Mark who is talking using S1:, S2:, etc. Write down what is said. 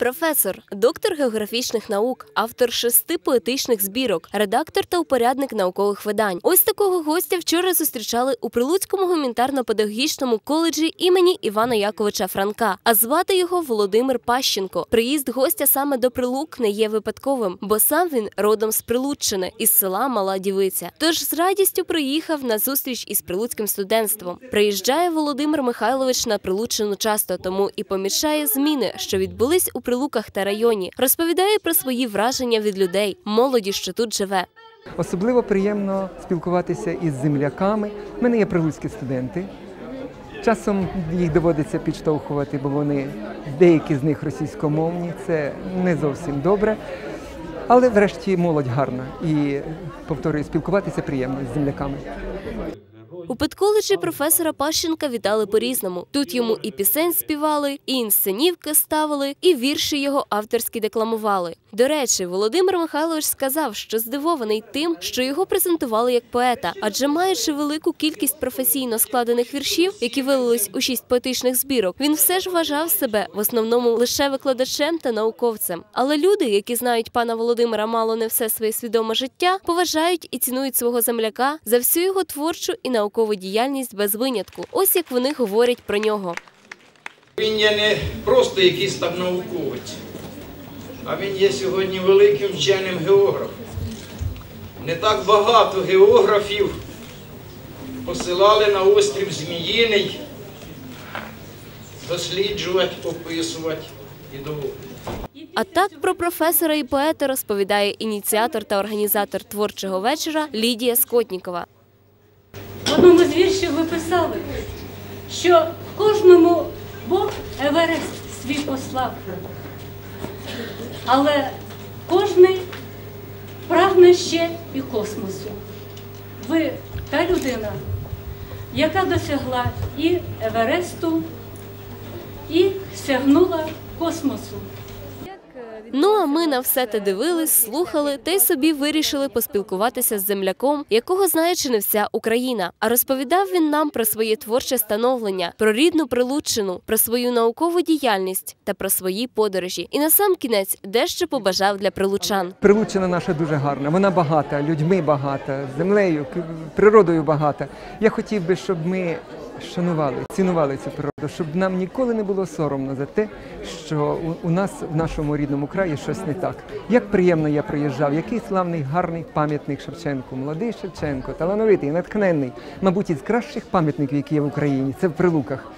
S1: Професор, доктор географічних наук, автор шести поетичних збірок, редактор та упорядник наукових видань. Ось такого гостя вчора зустрічали у Прилуцькому гуманітарно-педагогічному коледжі імені Івана Яковича Франка. А звати його Володимир Пащенко. Приїзд гостя саме до Прилук не є випадковим, бо сам він родом з Прилуччини, із села Мала Дівиця. Тож з радістю приїхав на зустріч із прилуцьким студентством. Приїжджає Володимир Михайлович на Прилуччину часто, тому і помічає зміни, що відбулись у Прилуках та районі. Розповідає про свої враження від людей, молоді, що тут живе.
S2: Особливо приємно спілкуватися із земляками. У мене є прилуцькі студенти. Часом їх доводиться підштовхувати, бо вони деякі з них російськомовні. Це не зовсім добре. Але врешті молодь гарна і повторюю, спілкуватися приємно з земляками.
S1: У педколеджі професора Пащенка вітали по-різному. Тут йому і пісень співали, і інсценівки ставили, і вірші його авторські декламували. До речі, Володимир Михайлович сказав, що здивований тим, що його презентували як поета, адже маючи велику кількість професійно складених віршів, які вилились у шість поетичних збірок, він все ж вважав себе в основному лише викладачем та науковцем. Але люди, які знають пана Володимира мало не все своє свідоме життя, поважають і цінують свого земляка за всю його творчу і наукову діяльність без винятку. Ось як вони говорять про нього.
S3: Він є не просто якийсь там науковець, а він є сьогодні великим вченим географом. Не так багато географів посилали на острів Зміїний досліджувати, описувати і доводити.
S1: А так про професора і поета розповідає ініціатор та організатор творчого вечора Лідія Скотнікова.
S4: В одному з віршів ви писали, що кожному Бог Еверест свій послав, але кожний прагне ще і космосу. Ви та людина, яка досягла і Евересту, і сягнула космосу.
S1: Ну а ми на все те дивились, слухали та й собі вирішили поспілкуватися з земляком, якого знає чи не вся Україна. А розповідав він нам про своє творче становлення, про рідну Прилуччину, про свою наукову діяльність та про свої подорожі. І на сам кінець дещо побажав для прилучан.
S2: Прилуччина наша дуже гарна. Вона багата, людьми багата, землею, природою багата. Я хотів би, щоб ми шанували, цінували цю природу, щоб нам ніколи не було соромно за те, що у, нас в нашому рідному краї щось не так. Як приємно я приїжджав, який славний гарний пам'ятник Шевченку, молодий Шевченко, талановитий, натхненний, мабуть, із кращих пам'ятників, які є в Україні. Це в Прилуках.